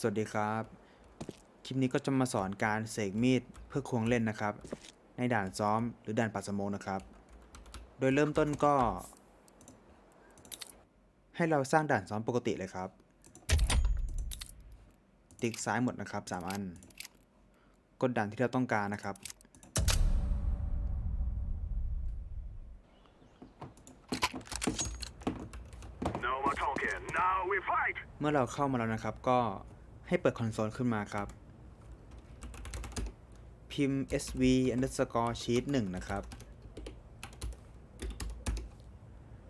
สวัสดีครับ คลิปนี้ก็จะมาสอนการเสกมีดเพื่อควงเล่นนะครับ ในด่านซ้อมหรือด่านปัดสโมกนะครับ โดยเริ่มต้นก็ ให้เราสร้างด่านซ้อมปกติเลยครับ ติ๊กซ้ายหมดนะครับสามอัน กดด่านที่เราต้องการนะครับ No more talking. Now we fight. เมื่อเราเข้ามาแล้วนะครับก็ ให้เปิดคอนโซลขึ้นมาครับ พิมพ์ sv underscore sheet 1นะครับ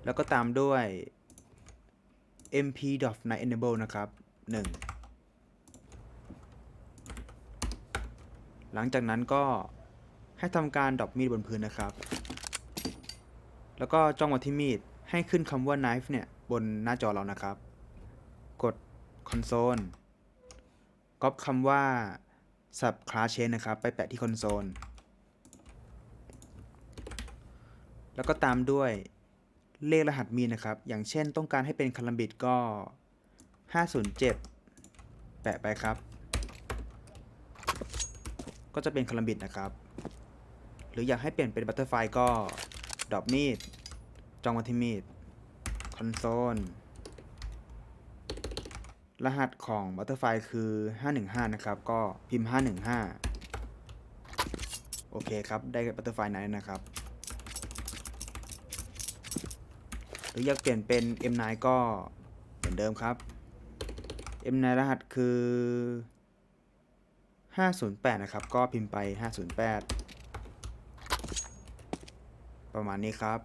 แล้วก็ตามด้วย mp night enable นะครับ 1 หลังจากนั้นก็ให้ทำการดรอปมีดบนพื้นนะครับ แล้วก็จ้องมาที่มีด ให้ขึ้นคำว่า knife เนี่ย บนหน้าจอเรานะครับ กด console ก๊อปคำว่า sub class chain นะครับ ไปแปะที่คอนโซล แล้วก็ตามด้วยเลขรหัสมีนะครับ อย่างเช่นต้องการให้เป็นคาลัมบิดก็ 507 แปะไปครับ ก็จะเป็นคาลัมบิดนะครับ หรืออยากให้เปลี่ยนเป็นบัตเตอร์ไฟก็ดรอปมีดจองมาที่มีดคอนโซล รหัสของ Butterfly คือ 515 นะครับ ก็พิมพ์ 515 โอเคครับ ได้ Butterfly นั้นนะครับ หรืออยากเปลี่ยนเป็น M9 ก็เหมือนเดิมครับ M9 รหัสคือ 508 นะครับ ก็พิมพ์ไป 508 ประมาณนี้ครับ